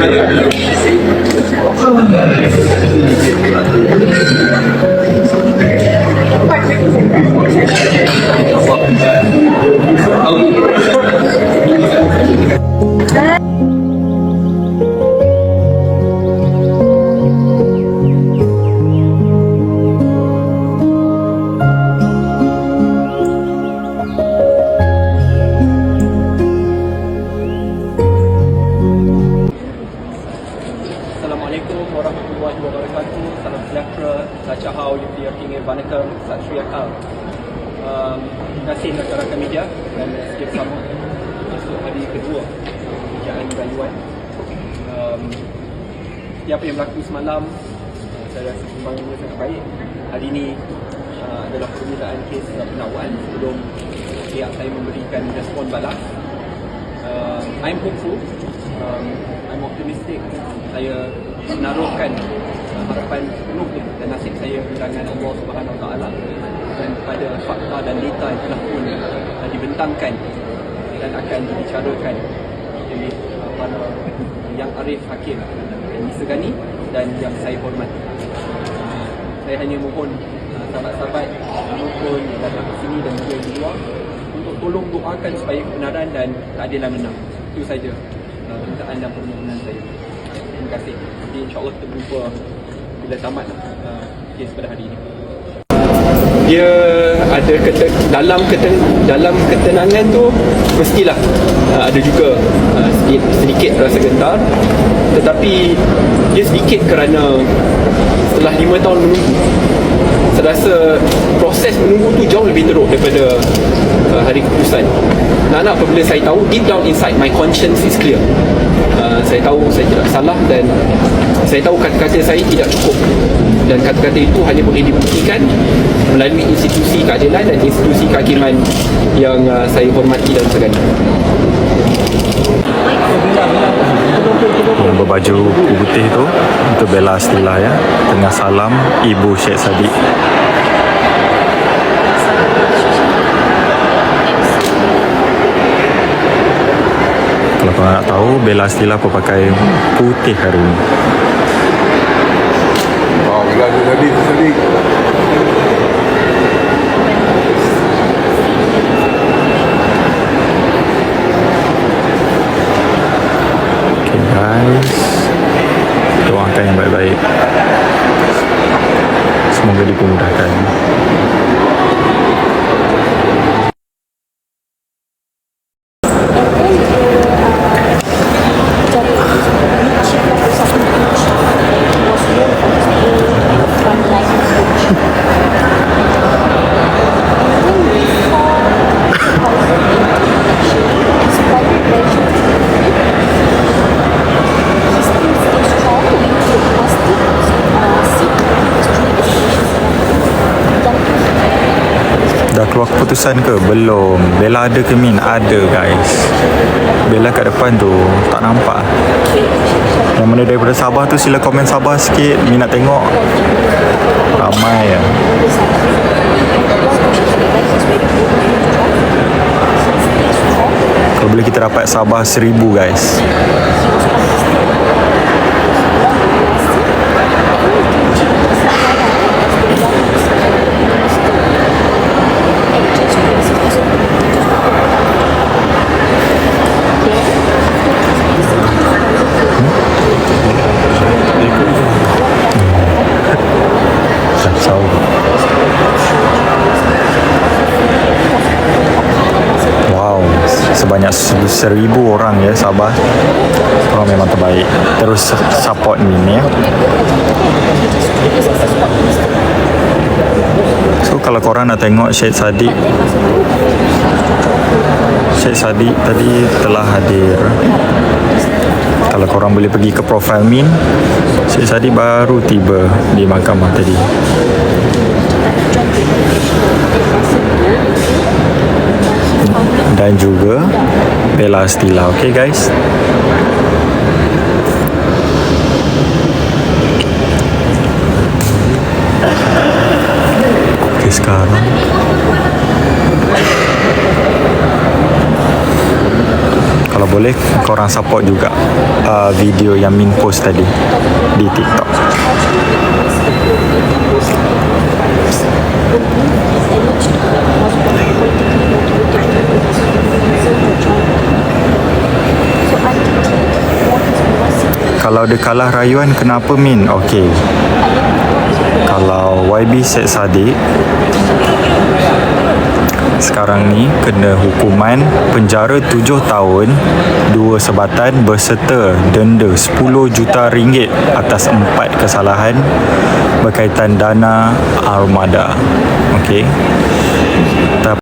Thank you. Sejahtera. Sacha Hao, Yuki Yakin Vanakkam, Sat Sri Akal. Um, terima kasih rakan-rakan media dan sedia bersama masuk hari kedua kerjaan rayuan. Um, apa yang berlaku semalam, uh, saya rasa sumbangannya sangat baik. Hari ini uh, adalah permulaan kes uh, penawan sebelum pihak saya memberikan respon balas. Uh, I'm hopeful. Um, I'm optimistic. Saya menaruhkan uh, harapan penuh dan nasib saya di tangan Allah Subhanahu Wa Taala dan pada fakta dan data yang telah pun uh, dibentangkan dan akan dibicarakan oleh uh, para yang arif hakim yang disegani dan yang saya hormati. Uh, saya hanya mohon uh, sahabat-sahabat maupun yang datang ke sini dan juga di luar untuk tolong doakan supaya kebenaran dan keadilan menang. Itu saja uh, mintaan dan permohonan saya. Terima kasih. Nanti insyaAllah kita berjumpa bila tamat uh, kes pada hari ini. Dia ada kete, dalam keten, dalam ketenangan tu mestilah uh, ada juga uh, sedikit, sedikit rasa gentar tetapi dia sedikit kerana setelah lima tahun menunggu saya rasa proses menunggu tu jauh lebih teruk daripada uh, hari keputusan. Nak-nak apabila saya tahu deep down inside my conscience is clear. Uh, saya tahu saya tidak salah dan saya tahu kata-kata saya tidak cukup. Dan kata-kata itu hanya boleh dibuktikan melalui institusi keadilan dan institusi kehakiman yang uh, saya hormati dan segani yang berbaju putih tu untuk bela Astila ya. Tengah salam ibu Syed Sadiq Kalau korang nak tahu Bella Stila aku pakai Putih hari ni Wow Bella tadi Tadi. Dah keluar keputusan ke? Belum. Bella ada ke Min? Ada guys. Bella kat depan tu Tak nampak. Yang mana daripada Sabah tu Sila komen Sabah sikit. Min nak tengok. Ramai ya. Kalau boleh kita dapat Sabah seribu guys Sebanyak se- seribu orang ya Sabah. Korang memang terbaik. Terus support Min ya. So kalau korang nak tengok Syed Saddiq Syed Saddiq tadi telah hadir. Kalau korang boleh pergi ke profile Min Syed Saddiq baru tiba di mahkamah tadi. Dan juga Bella Stila. Okay guys. Okay sekarang kalau boleh korang support juga uh, video yang Min post tadi di TikTok. Kalau dia kalah rayuan kenapa Min? Okey. Kalau YB Syed Saddiq sekarang ni kena hukuman penjara 7 tahun, dua sebatan berserta denda 10 juta ringgit atas empat kesalahan berkaitan dana armada. Okey.